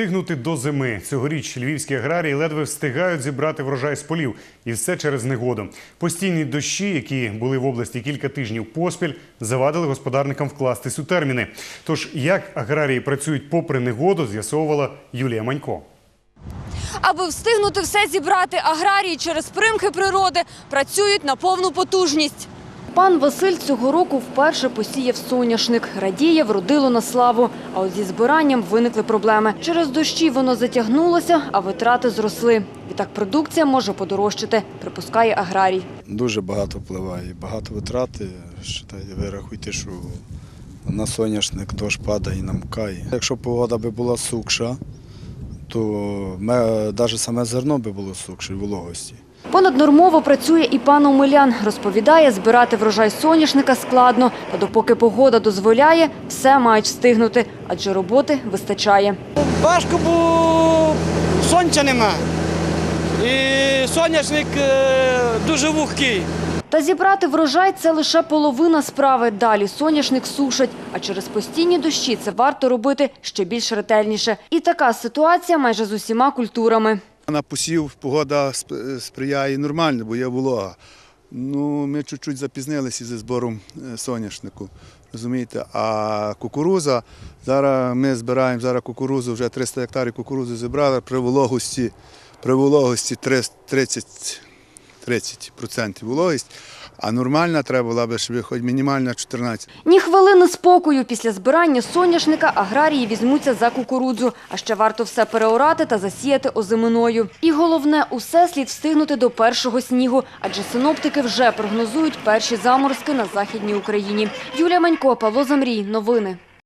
Встигнути до зими. Цьогоріч львівські аграрії ледве встигають зібрати врожай з полів. І все через негоду. Постійні дощі, які були в області кілька тижнів поспіль, завадили господарникам вкластись у терміни. Тож, як аграрії працюють попри негоду, з'ясовувала Юлія Манько. Аби встигнути все зібрати, аграрії через примхи природи працюють на повну потужність. Пан Василь цього року вперше посіяв соняшник. Радіє, вродило на славу. А от зі збиранням виникли проблеми. Через дощі воно затягнулося, а витрати зросли. Відтак продукція може подорожчати, припускає аграрій. Дуже багато впливає, багато витрати. Ви рахуйте, що на соняшник дощ падає і намокає. Якщо погода би була сукша, то навіть саме зерно би було сукше вологості. Понаднормово працює і пан Омелян. Розповідає, збирати врожай соняшника складно. Та допоки погода дозволяє, все мають встигнути, адже роботи вистачає. Важко, бо сонця нема. І соняшник е, дуже вухкий. Та зібрати врожай – це лише половина справи. Далі соняшник сушать, а через постійні дощі це варто робити ще більш ретельніше. І така ситуація майже з усіма культурами. На посів погода сприяє нормально, бо є волога. Ну, ми чуть-чуть запізнилися зі збором е, соняшнику, розумієте? А кукуруза, зараз ми збираємо зараз кукурузу, вже 300 гектарів кукурузи зібрали при вологості, при вологості 30, 30% вологість, а нормальна треба була б, щоб хоч мінімальна 14. Ні хвилини спокою після збирання соняшника аграрії візьмуться за кукурудзу. А ще варто все переорати та засіяти озиминою. І головне, усе слід встигнути до першого снігу, адже синоптики вже прогнозують перші заморозки на Західній Україні. Юлія Манько, Павло Замрій. Новини.